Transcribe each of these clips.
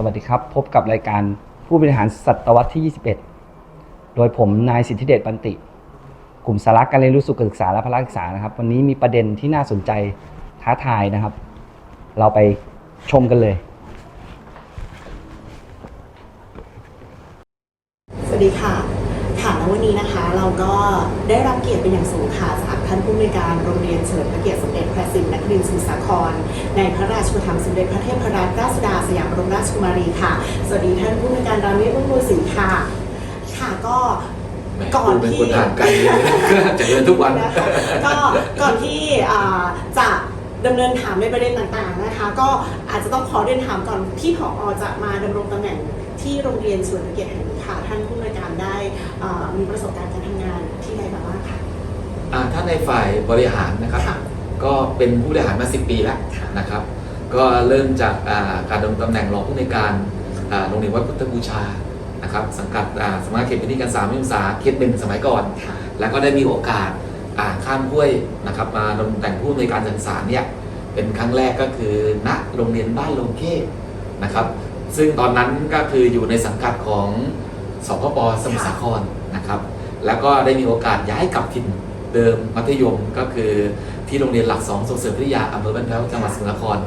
สวัสดีครับ พบกับรายการผู้บริหารศตวรรษที่ 21 โดยผมนายสิทธิเดชบันติ กลุ่มสาระการเรียนรู้สุขศึกษาและพละศึกษานะครับ วันนี้มีประเด็นที่น่าสนใจท้าทายนะครับ เราไปชมกันเลย สวัสดีค่ะ ค่ะแล้ววันนี้นะคะ เราก็ได้รับเกียรติเป็นอย่างสูงค่ะ ท่านผู้อำนวยการโรงเรียนเฉลิมพระเกียรติสมเด็จพระสินนครินทร์สมุทรสาคร ในพระราชประถมสมเด็จพระเทพรัตนราชสุดาสยามบรมราชกุมารีค่ะ สวัสดีท่านผู้อำนวยการรามิตรรุ่งโรจน์ศรีค่ะ ค่ะก็แหมก่อนคุณเป็นที่คนอ่านการเรียนจะเรียนทุกวันนะคะก็ก่อนที่อ่าจะดำเนินถามในประเด็นต่างๆนะคะ ก็อาจจะต้องขอเรียนถามก่อนที่ผอจะมาดำรงตำแหน่งที่โรงเรียนสวนพระเกียรติแห่งนี้ค่ะท่านผู้อำนวยการได้อ่ามีประสบการณ์การทำ ถ้าในฝ่ายบริหารนะครับค่ะก็เป็นผู้บริหารมา 10 ปีแล้วค่ะนะครับ ก็เริ่มจากอ่าการดำรงตำแหน่งรองผู้ในวยการอ่าโรงเรียนวัดพุทธบูชานะครับสังกัดอ่าสำนักงานเขตพื้นที่การศึกษามัธยมศึกษาเขตหนึ่งสมัยก่อนค่ะแล้วก็ได้มีโอกาสอ่าข้ามห้วยนะครับมาดำรงตำแหน่งผู้ในวยการศึกษาเนี่ยเป็นครั้งแรกก็คือณโรงเรียนบ้านโรงเค้นะครับ ซึ่งตอนนั้นก็คืออยู่ในสังกัดของสพปสมุทรสาครนะครับ แล้วก็ได้มีโอกาสย้ายกลับถิ่น เดิมมัธยมก็คือที่โรงเรียนหลักสองส่งเสริมวิทยาอำเภอบ้านแพ้วจังหวัดสมุทรสาคร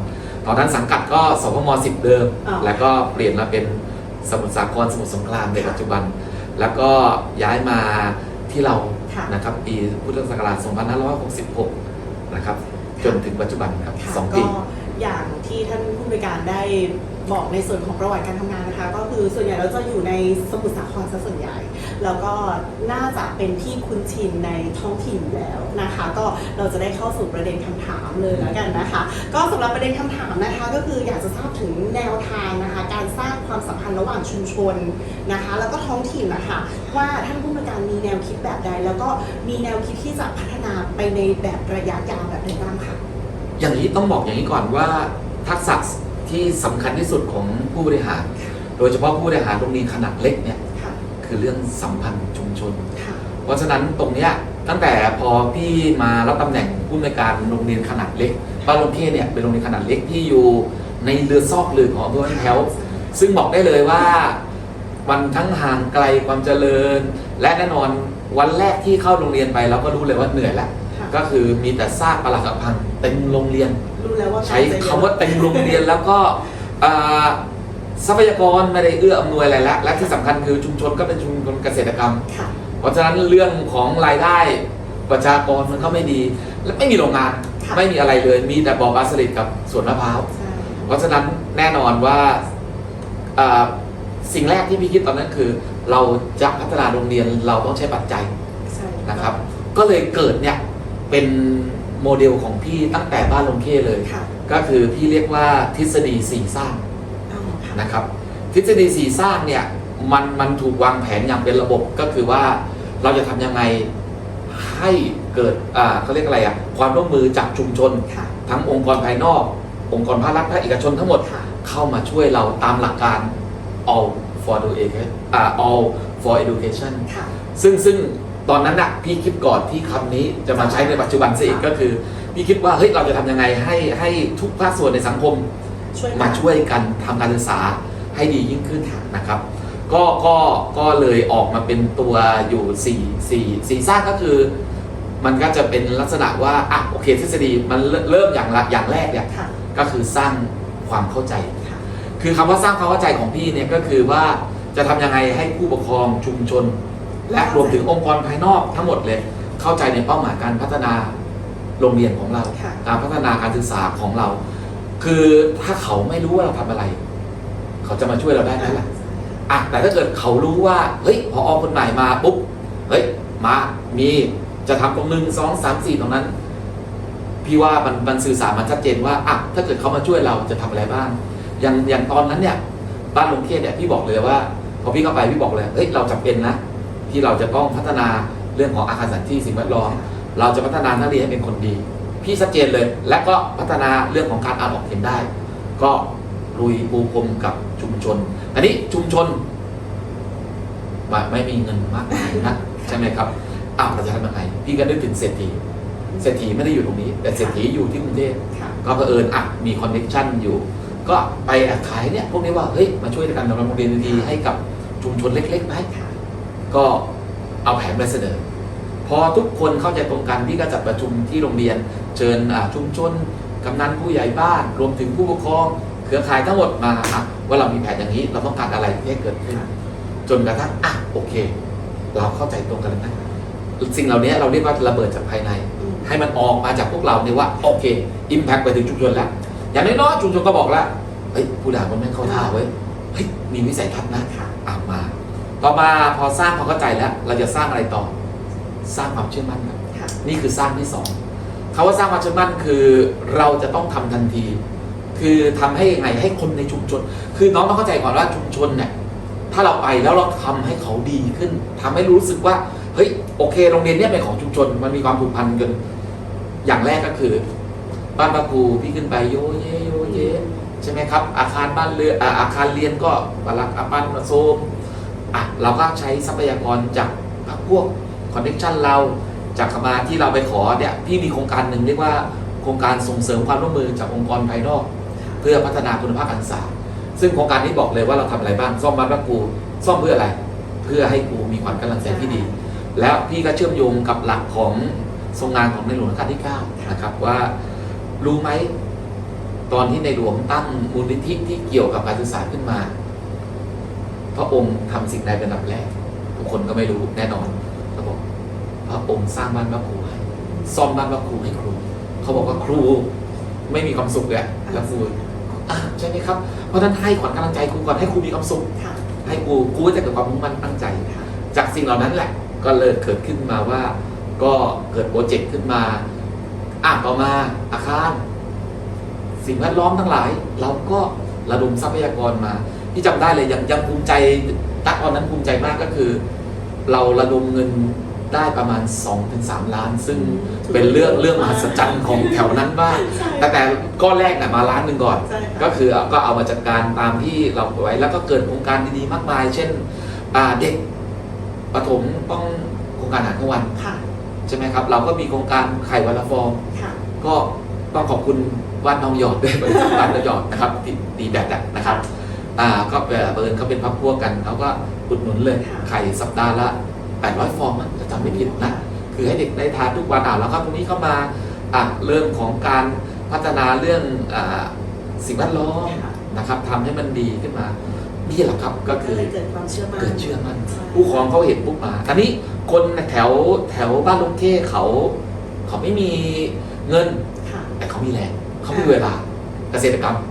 ตอนนั้นสังกัดก็สพม10เดิม อ๋อ แล้วก็เปลี่ยนมาเป็นสมุทรสาครสมุทรสงครามในปัจจุบัน แล้วก็ย้ายมาที่เราค่ะ นะครับปีพุทธศักราช2566นะครับจนถึงปัจจุบันครับค่ะสองก็ปีอย่างที่ท่านผู้อำนวยการได้ บอกในส่วนของประวัติการทำงานนะคะ ก็คือส่วนใหญ่เราจะอยู่ในสมุทรสาครซะส่วนใหญ่ แล้วก็น่าจะเป็นที่คุ้นชินในท้องถิ่นแล้วนะคะ ก็เราจะได้เข้าสู่ประเด็นคำถามเลยแล้วกันนะคะ ก็สำหรับประเด็นคำถามนะคะ ก็คืออยากจะทราบถึงแนวทางนะคะ การสร้างความสัมพันธ์ระหว่างชุมชนนะคะ แล้วก็ท้องถิ่นนะคะว่าท่านผู้อำนวยการมีแนวคิดแบบใด แล้วก็มีแนวคิดที่จะพัฒนาไปในแบบระยะยาวแบบใดบ้างค่ะอย่างนี้ต้องบอกอย่างนี้ก่อนว่าทักษะ ที่สำคัญที่สุดของผู้บริหาร โดยเฉพาะผู้บริหารโรงเรียนขนาดเล็กเนี่ยค่ะคือเรื่องสัมพันธ์ชุมชนค่ะเพราะฉะนั้นตรงเนี้ยตั้งแต่พอพี่มารับตำแหน่งผู้อำนวยการโรงเรียนขนาดเล็กบ้านลงเค้เนี่ยเป็นโรงเรียนขนาดเล็กที่อยู่ในเรือซอกเรือของอำเภอบ้านแพ้วซึ่งบอกได้เลยว่ามันทั้งห่างไกลความเจริญ และแน่นอนวันแรกที่เข้าโรงเรียนไปเราก็รู้เลยว่าเหนื่อยแล้วค่ะก็คือมีแต่ซากปรักหักพังเต็มโรงเรียนรู้ แล้วว่าใช้คำว่าเต็มโรงเรียนแล้วก็อ่าทรัพยากรไม่ได้เอื้ออำนวยอะไรแล้วและที่สำคัญคือชุมชนก็เป็นชุมชนเกษตรกรรมค่ะเพราะฉะนั้นเรื่องของรายได้ประชากรมันก็ไม่ดี และไม่มีโรงงานค่ะไม่มีอะไรเลย มีแต่บ่อปลาสลิดกับสวนมะพร้าวใช่เพราะฉะนั้นแน่นอนว่าอ่าสิ่งแรกที่พี่คิดตอนนั้นคือ เราจะพัฒนาโรงเรียนเราต้องใช้ปัจจัยใช่นะครับ ก็เลยเกิดเนี่ยเป็น โมเดลของพี่ตั้งแต่บ้านลงเข้เลย ค่ะก็คือพี่เรียกว่าทฤษฎีสี่สร้างอ๋อค่ะนะครับ ทฤษฎีสี่สร้างเนี่ยมันมันถูกวางแผนอย่างเป็นระบบก็คือว่าเราจะทำยังไงให้เกิดอ่าเขาเรียกอะไรอะความร่วมมือจากชุมชน ค่ะทั้งองค์กรภายนอก องค์กรภาครัฐภาคเอกชนทั้งหมด ค่ะเข้ามาช่วยเราตามหลักการ all for education อ่า all for education ค่ะซึ่งซึ่ง ตอนนั้นน่ะพี่คิดก่อนที่คำนี้จะมาใช้ในปัจจุบันซะอีกก็คือ พี่คิดว่าเฮ้ยเราจะทำยังไงให้ให้ทุกภาคส่วนในสังคม ช่วยมาช่วยกันทำการศึกษาให้ดียิ่งขึ้นนะครับ ก็ก็ก็เลยออกมาเป็นตัวอยู่สี่สี่สี่สร้างก็คือ มันก็จะเป็นลักษณะว่าอะโอเคทฤษฎีมันเริ่มเริ่มอย่างละอย่างแรกเนี่ยค่ะ ก็คือสร้างความเข้าใจ ค่ะ คือคำว่าสร้างความเข้าใจของพี่เนี่ยก็คือว่าจะทำยังไงให้ผู้ปกครองชุมชน และรวมถึงองค์กรภายนอกทั้งหมดเลย เข้าใจในเป้าหมายการพัฒนาโรงเรียนของเราค่ะการพัฒนาการศึกษาของเรา คือถ้าเขาไม่รู้ว่าเราทำอะไร เขาจะมาช่วยเราได้ไหมล่ะอะแต่ถ้าเกิดเขารู้ว่าเฮ้ยพออคนใหม่มาปุ๊บเฮ้ยมามีจะทำตรงหนึ่งสองสามสี่ตรงนั้น พี่ว่ามันมันสื่อสารมันชัดเจนว่าอะถ้าเกิดเขามาช่วยเราจะทำอะไรบ้างอย่างอย่างตอนนั้นเนี่ย บ้านลงเทศเนี่ยพี่บอกเลยว่าพอพี่เข้าไปพี่บอกเลยเฮ้ยเราจำเป็นนะ ที่เราจะต้องพัฒนาเรื่องของอาคารสถานที่สิ่งแวดล้อมเราจะพัฒนานักเรียนให้เป็นคนดี พี่ชัดเจนเลย และก็พัฒนาเรื่องของการอ่านออกเขียนได้ ก็ลุยปูพรมกับชุมชน อันนี้ชุมชนไม่ไม่มีเงินมากมายนะใช่ไหมครับอ้าวเราจะทำยังไงพี่ก็นึกถึงเศรษฐีเศรษฐีไม่ได้อยู่ตรงนี้ แต่เศรษฐีอยู่ที่กรุงเทพค่ะก็เผอิญอะมีคอนเน็ชันอยู่ ก็ไปขายเนี่ยพวกนี้ว่าเฮ้ยมาช่วยกันดำรงโรงเรียนดีๆให้กับชุมชนเล็กๆไหมค่ะ ก็เอาแผนไปเสนอ พอทุกคนเข้าใจตรงกันพี่ก็จัดประชุมที่โรงเรียน เชิญอ่าชุมชนกำนันผู้ใหญ่บ้าน รวมถึงผู้ปกครองเครือข่ายทั้งหมดมาอะว่าเรามีแผนอย่างนี้เราต้องการอะไรที่ให้เกิดขึ้น จนกระทั่งอะโอเค เราเข้าใจตรงกันแล้วนะสิ่งเหล่านี้เราเรียกว่าระเบิดจากภายในอืมให้มันออกมาจากพวกเราเนี่ยว่าโอเคอิมแพคไปถึงชุมชนแล้ว อย่างน้อยๆชุมชนก็บอกแล้วเฮ้ยผู้ด่ามันไม่เข้าท่าเว้ยเฮ้ยมีวิสัยทัศน์นะค่ะอ่ามา ต่อมาพอสร้างความเข้าใจแล้ว เราจะสร้างอะไรต่อ สร้างความเชื่อมั่นครับค่ะนี่คือสร้างที่สองคาว่าสร้างความเชื่อมั่นคือเราจะต้องทำทันที คือทำให้ยังไงให้คนในชุมชน คือน้องต้องเข้าใจก่อนว่าชุมชนเนี่ยถ้าเราไปแล้วเราทำให้เขาดีขึ้นทำให้รู้สึกว่าเฮ้ยโอเคโรงเรียนเนี่ยเป็นของชุมชน มันมีความผูกพันกัน อย่างแรกก็คือ บ้านพระครูพี่ขึ้นไปโยเยโยเยใช่ไหมครับ อาคารบ้านเรือนอ่าอาคารเรียนก็บาลักอาปันมาโซม อะเราก็ใช้ทรัพยากรจากพวกคอนเนคชันเราจากมาที่เราไปขอเนี่ยพี่มีโครงการหนึ่งเรียกว่าโครงการส่งเสริมความร่วมมือจากองค์กรภายนอก เพื่อพัฒนาคุณภาพการศึกษา ซึ่งโครงการนี้บอกเลยว่าเราทำอะไรบ้างซ่อมบ้านพระครูซ่อมเพื่ออะไร เพื่อให้ครูมีความกำลังใจที่ดี แล้วพี่ก็เชื่อมโยงกับหลักของทรงงานของในหลวงรัชกาลที่9นะครับว่ารู้ไหมตอนที่ในหลวงตั้งมูลนิธิที่เกี่ยวกับการศึกษาขึ้นมา พระองค์ทำสิ่งใดเป็นลำดับแรกทุกคนก็ไม่รู้แน่นอนเขาบอกพระองค์สร้างบ้านพระครูให้ซ่อมบ้านพระครูให้ครู เขาบอกว่าครูไม่มีความสุขเลยอะแล้วครูอะใช่ไหมครับเพราะฉะนั้นให้ขวัญกำลังใจครูก่อนให้ครูมีความสุขค่ะให้ครูครูก็จะเกิดความมุ่งมั่นตั้งใจค่ะจากสิ่งเหล่านั้นแหละ ก็เลยเกิดขึ้นมาว่า ก็เกิดโปรเจกต์ขึ้นมาอะต่อมาอาคาร สิ่งแวดล้อมทั้งหลาย เราก็ระดมทรัพยากรมา ที่จำได้เลยยังยังภูมิใจตักตอนนั้นภูมิใจมากก็คือ เราระดมเงินได้ประมาณ 2-3 ล้าน ซึ่งเป็นเรื่องเรื่องมหัศจรรย์ของแถวนั้นบ้างใช่แต่แต่ก้อนแรกน่ะมาล้านหนึ่งก่อนใช่ค่ะก็คือก็เอามาจัดการตามที่เราไว้แล้วก็เกิดโครงการดีๆมากมาย เช่นอ่าเด็กประถมต้องโครงการอาหารกลางวันค่ะใช่ไหมครับ เราก็มีโครงการไข่วันละฟองค่ะก็ต้องขอบคุณวัดน้องหยอดด้วยบริษัทวัดน้องหยอดนะครับที่ดีแบบนั้นนะครับ อ่าก็เบิร์นเขาเป็นพักพวกกันเขาก็อุดหนุนเลยค่ะไข่สัปดาห์ละ 800 ฟองมั้งจะจำไม่ผิดนะคือให้เด็กได้ทานทุกวันอ่าแล้วก็ตรงนี้เข้ามาอะเรื่องของการพัฒนาเรื่องอาสิ่งแวดล้อมค่ะนะครับทำให้มันดีขึ้นมานี่แหละครับก็ก็คือเลยเกิดความเชื่อมั่นเกิดเชื่อมั่นใช่ผู้ปกครองเขาเห็นปุ๊บมาตอนนี้คนแถวแถวบ้านลุงเท่เขาเขาไม่มีเงินค่ะแต่เขามีแรงเขามีเวลาเกษตรกรรมใช่ค่ะเพ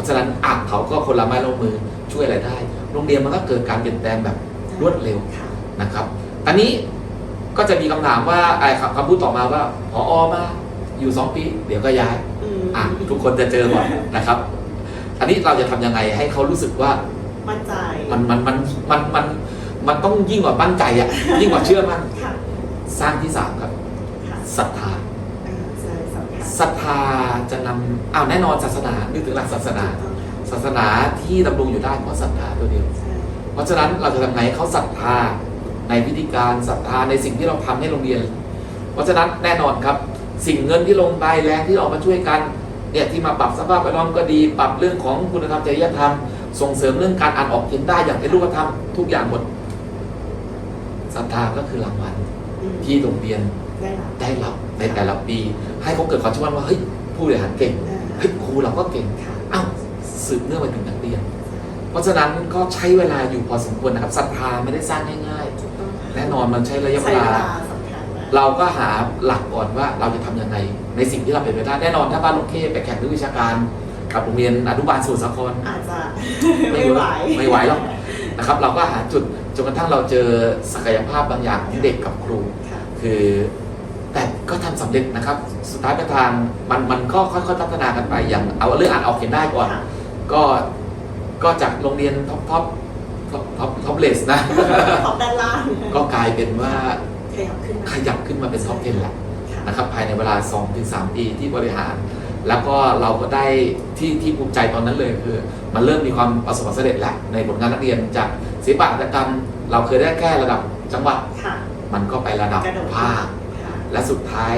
ราะฉะนั้นอะเขาก็คนละไม้ลงมือช่วยอะไรได้ โรงเรียนมันก็เกิดการเปลี่ยนแปลงแบบรวดเร็วค่ะนะครับตอนนี้ก็จะมีคำถามว่าไอ้คำคำพูดต่อมาว่าพออมาอยู่สองปี เดี๋ยวก็ย้ายอืมอะทุกคนจะเจอหมดนะครับ อันนี้เราจะทำยังไงให้เขารู้สึกว่ามั่นใจมันมันมันมันมันมันต้องยิ่งกว่ามั่นใจอะยิ่งกว่าเชื่อมั่นค่ะสร้างที่สามครับค่ะศรัทธาอ่าใช่สำคัญ ศรัทธาจะนำอ้าวแน่นอนศาสนานึกถึงหลักศาสนาถูกต้องค่ะศาสนาที่ดำรงอยู่ได้เพราะศรัทธาตัวเดียวใช่เพราะฉะนั้นเราจะทำไงให้เขาศรัทธาในพิธีการศรัทธาในสิ่งที่เราทำให้โรงเรียน เพราะฉะนั้นแน่นอนครับ สิ่งเงินที่ลงไปแรงที่เรามาช่วยกันเนี่ยที่มาปรับสภาพแวดล้อมก็ดี ปรับเรื่องของคุณธรรมจริยธรรม ส่งเสริมเรื่องการอ่านออกเขียนได้อย่างเป็นรูปธรรมทุกอย่างหมดศรัทธาก็คือรางวัลอืมที่โรงเรียนได้รับได้รับ ในแต่ละปี ให้เขาเกิดความเชื่อมั่นว่าเฮ้ยผู้บริหารเก่งอ่าเฮ้ยครูเราก็เก่งค่ะอ้าวสืบเนื่องไปถึงนักเรียน เพราะฉะนั้นก็ใช้เวลาอยู่พอสมควรนะครับศรัทธาไม่ได้สร้างง่ายถูกต้องค่ะๆแน่นอนมันใช้ระยะเวใช้ลาเวลาสำคัญมากเราก็หาหลักก่อนว่าเราจะทำยังไงในสิ่งที่เราเป็นไปได้แน่นอนถ้าบ้านลุงเคไปแข่งเรื่องวิชาการกับโรงเรียนอนุบาลสมุทรสาครอาจจะไม่ไม่ไหไหววไม่ไหวหรอกนะครับ เราก็หาจุดจนกระทั่งเราเจอศักยภาพบางอย่างของเด็กกับครูค่ะคือ แต่ก็ทำสำเร็จนะครับ สุดท้ายปลายทางมันมันก็ค่อยๆพัฒนากันไป อย่างเอาเรื่องอ่านออกเขียนได้ก่อนค่ะก็ก็จากโรงเรียนท็อปท็อปท็อปท็อปท็อปเลสนะขอบด้านล่าง ก็กลายเป็นว่าขยับขึ้นมาขยับขึ้นมาเป็นท็อปเทนแหละค่ะนะครับภายในเวลา 2-3 ปีที่บริหาร แล้วก็เราก็ได้ที่ที่ภูมิใจตอนนั้นเลยคือ มันเริ่มมีความประสบความสำเร็จแล้วในผลงานนักเรียนจากศิลปะหัตถกรรม เราเคยได้แค่ระดับจังหวัดค่ะมันก็ไประดับกระโดดภาคค่ะ และสุดท้าย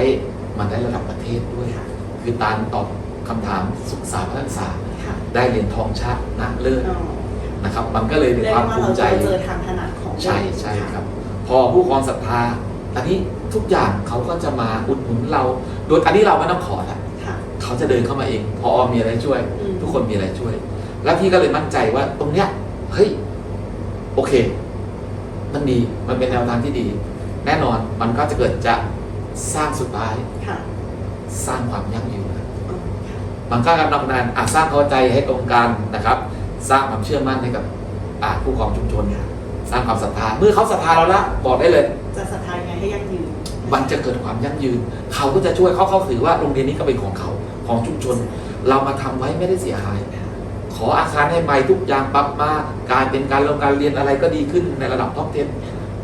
มันได้ระดับประเทศด้วยค่ะคือการตอบคำถามศึกษาพัฒนาศึกษาค่ะได้เหรียญทองชาตินะเลิศอ๋อนะครับมันก็เลยเป็นเรียกความว่าภูเรามิใจจะเจอทางถนัดของใช่ใช่ครับ พอผู้ครองศรัทธาอันนี้ทุกอย่างเขาก็จะมาอุดหนุนเรา โดยอันนี้เราไม่ต้องขอละค่ะเขาจะเดินเข้ามาเอง พอมีอะไรช่วยอืมทุกคนมีอะไรช่วย แล้วพี่ก็เลยมั่นใจว่าตรงเนี้ยเฮ้ยโอเค มันดีมันเป็นแนวทางที่ดี แน่นอนมันก็จะเกิดจะ สร้างสุดท้าย ค่ะสร้างความยั่งยืนอ๋อค่ะมันก็กำลังนั้นอะสร้างเข้าใจให้ตรงกันนะครับ สร้างความเชื่อมั่นให้กับอะผู้ครองชุมชนสร้างความศรัทธาเมื่อเขาศรัทธาเราละบอกได้เลย จะศรัทธายังไงให้ยั่งยืนมันจะเกิดความยั่งยืน เขาก็จะช่วยเขาเขาถือว่าโรงเรียนนี้ก็เป็นของเขาของชุมชน เรามาทำไว้ไม่ได้เสียหาย ขออาคารให้ใหม่ทุกอย่างปรับมากลายเป็นการลงการเรียนอะไรก็ดีขึ้นในระดับท็อปเทน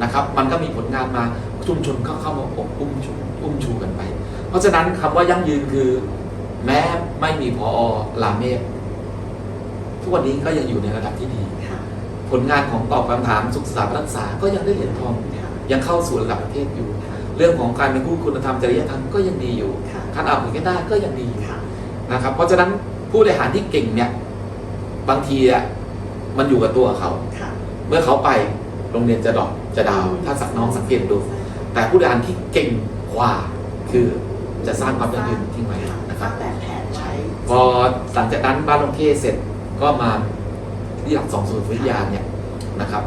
นะครับ มันก็มีผลงานมา ชุมชนก็เข้ามาอบอุ้มชูอุ้มชูกันไป เพราะฉะนั้นคำว่ายั่งยืนคือ แม้ไม่มีพอลาเมศทุกวันนี้ก็ยังอยู่ในระดับที่ดีค่ะผลงานของตอบคำถามสุขศึกษารักษาก็ยังได้เหรียญทองค่ะยังเข้าสู่ระดับประเทศอยู่ เรื่องของการเป็นผู้คุณธรรมจริยธรรมก็ยังดีอยู่ค่ะการอ่านผลกันได้ก็ยังดีอยู่ค่ะนะครับ เพราะฉะนั้นผู้บริหารที่เก่งเนี่ยบางทีอะมันอยู่กับตัวเขาค่ะเมื่อเขาไปโรงเรียนจะดรอกจะดาว ถ้าสักน้องสังเกตดู แต่ผู้บริหารที่เก่งกว่าคือจะสร้างความยั่งยืนทิ้งไว้ค่ะนะคสรัร้าบงแบบแผนไว้พอหลังจากนั้นบ้านลงเคเสร็จก็มาที่หลักสองศูนย์วิทยาเนี่ยนะครับ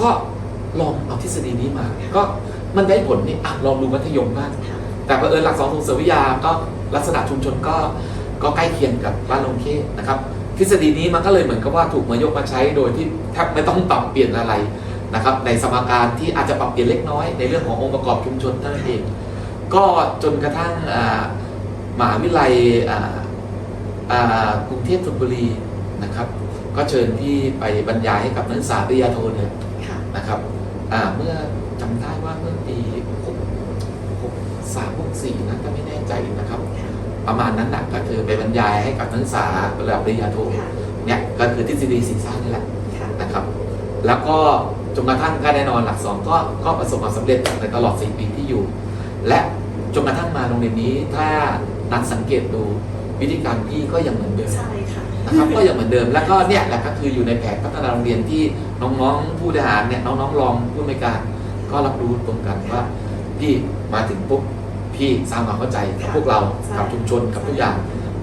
ก็ลองเอาทฤษฎีนี้มา ก็มันได้ผลนี่อะลองดูมัธยมบ้างค่ะแต่พอเผอิญหลักสองศูนย์วิทยาก็ลักษณะชุมชนก็ก็ใกล้เคียงกับบ้านลงเคนะครับทฤษฎีนี้มันก็เลยเหมือนกับว่าถูกมายกมาใช้โดยที่แทบไม่ต้องปรับเปลี่ยนอะไร นะครับในสมการที่อาจจะปรับเปลี่ยนเล็กน้อยในเรื่องขององค์ประกอบชุมชนเท่านั้นเอง ก็จนกระทั่งอ่ามหาวิทยาลัยอ่าอ่ากรุงเทพธนบุรีนะครับ ก็เชิญพี่ไปบรรยายให้กับนักศึกษาปริญญาโทเนี่ยค่ะนะครับอ่าเมื่อจำได้ว่าเมื่อปีหกหกสามหกสี่นะถ้าไม่แน่ใจนะครับ ประมาณนั้นนะก็คือไปบรรยายให้กับนักศึกษาระดับปริญญาโทค่ะเนี่ยก็คือทฤษฎีสีสร้างนี่แหละค่ะนะครับ แล้วก็ จนกระทั่งก็แน่นอนหลักสองก็ก็ประสบความสำเร็จในตลอด 4 ปีที่อยู่ และจนกระทั่งมาโรงเรียนนี้ถ้านักสังเกตดูวิธีการพี่ก็ยังเหมือนเดิมใช่ค่ะนะครับก็ยังเหมือนเดิมแล้วก็เนี่ยแหละก็คืออยู่ในแผนพัฒนาโรงเรียนที่น้องๆผู้บริหารเนี่ยน้องๆรองผู้อำนวยการก็รับรู้ตรงกันว่า พี่มาถึงปุ๊บพี่สร้างความเข้าใจกับพวกเรากับชุมชนกับทุกอย่าง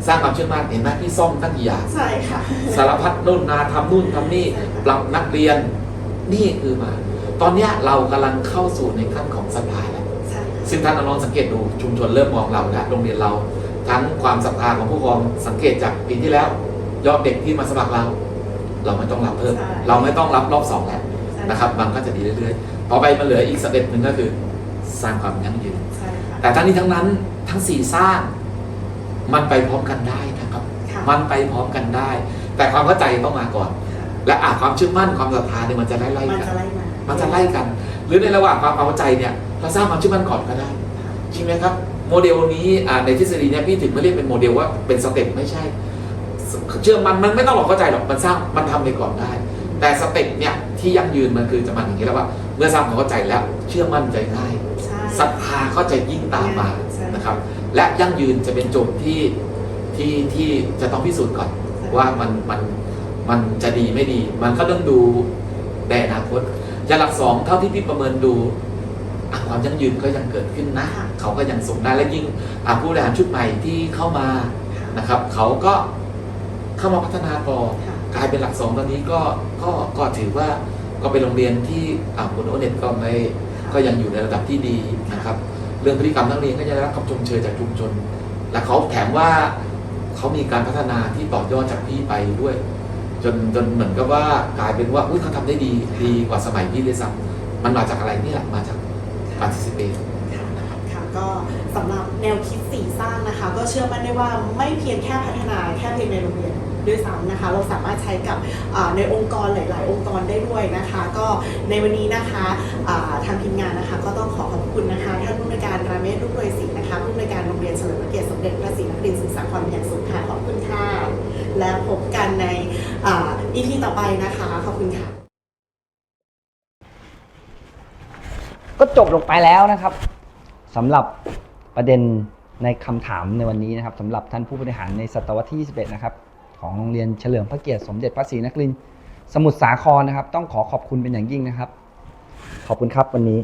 สร้างความเชื่อมั่นเห็นไหมพี่ซ่อมตั้งกี่อย่างใช่ค่ะสารพัดนู่นนาทำนู่นทำนี่ปรับนักเรียน นี่คือมา ตอนเนี้ยเรากำลังเข้าสู่ในขั้นของสภาแล้วใช่ค่ะซึ่งท่านน้องๆสังเกตดูชุมชนเริ่มมองเราแล้วโรงเรียนเรา ทั้งความศรัทธาของผู้ปกครองสังเกตจากปีที่แล้ว ยอดเด็กที่มาสมัครเรา เราไม่ต้องรับเพิ่มใช่เราไม่ต้องรับรอบสองแล้วใช่นะครับมันก็จะดีเรื่อยๆ ต่อไปมันเหลืออีกสเต็ปหนึ่งก็คือ สร้างความยั่งยืนใช่ค่ะแต่ทั้งนี้ทั้งนั้นทั้งสี่สร้าง มันไปพร้อมกันได้นะครับค่ะมันไปพร้อมกันได้ แต่ความเข้าใจต้องมาก่อนค่ะ และอาความเชื่อมั่นความศรัทธาเนี่ยมันจะไล่ไล่มันกันจะไล่มามันจะไล่กัน หรือในระหว่างความเข้าใจเนี่ยเราสร้างความเชื่อมั่นก่อนก็ได้ใช่ไหมครับ โมเดลนี้อ่าในทฤษฎีเนี่ยพี่ถึงไม่เรียกเป็นโมเดลว่าเป็นสเต็ปไม่ใช่ เชื่อมันมันไม่ต้องหรอกเข้าใจหรอกมันสร้างมันทำไปก่อนได้ แต่สเต็ปเนี่ยที่ยั่งยืนมันคือจะมันอย่างนี้แล้วว่า เมื่อสร้างความเข้าใจแล้วเชื่อมั่นใจง่าย ใช่ ศรัทธาก็จะยิ่งตามมาใช่ นะครับ และยั่งยืนจะเป็นโจทย์ที่ที่ที่จะต้องพิสูจน์ก่อนว่ามันมัน มันจะดีไม่ดี มันก็ต้องดูในอนาคตอย่างหลักสองเท่าที่พี่ประเมินดูอะความยั่งยืนก็ยังเกิดขึ้นนะค่ะเขาก็ยังส่งได้และยิ่งอะผู้บริหารชุดใหม่ที่เข้ามาค่ะนะครับ เขาก็เข้ามาพัฒนาต่อค่ะกลายเป็นหลักสองตอนนี้ก็ก็ก็ถือว่าก็เป็นโรงเรียนที่อ่าคุณโอเน็ตก็ไม่ก็ยังอยู่ในระดับที่ดีนะครับ เรื่องพฤติกรรมนักเรียนก็จะได้รับคำชมเชยจากชุมชน และเขาแถมว่าเขามีการพัฒนาที่ต่อยอดจากพี่ไปด้วย จนจนเหมือนกับว่ากลายเป็นว่าอุ้ยเขาทำได้ดีดีกว่าสมัยพี่เลยซ้ำมันมาจากอะไรนี่แหละมาจาก participate ค่ะค่ะก็สำหรับแนวคิดสี่สร้างนะคะ ก็เชื่อมั่นได้ว่าไม่เพียงแค่พัฒนาแค่เพียงในโรงเรียนด้วยซ้ำนะคะ เราสามารถใช้กับในองค์กรหลาย ๆ องค์กรได้ด้วยนะคะ ก็ในวันนี้นะคะอ่าทางทีมงานนะคะ ก็ต้องขอขอบคุณนะคะท่านผู้อำนวยการราเมศรุ่งโรยศรีนะคะผู้อำนวยการโรงเรียนเฉลิมพระเกียรติสมเด็จพระศรีนครินทร์ศึกษาความเป็นอย่างสูงค่ะขอบคุณค่ะแล้วพบกันใน อีพีต่อไปนะคะ ขอบคุณค่ะ ก็จบลงไปแล้วนะครับสำหรับประเด็นในคำถามในวันนี้นะครับสำหรับท่านผู้บริหารในศตวรรษที่ 21 นะครับ ของโรงเรียนเฉลิมพระเกียรติสมเด็จพระศรีนครินทร์สมุทรสาครนะครับ ต้องขอขอบคุณเป็นอย่างยิ่งนะครับ ขอบคุณครับวันนี้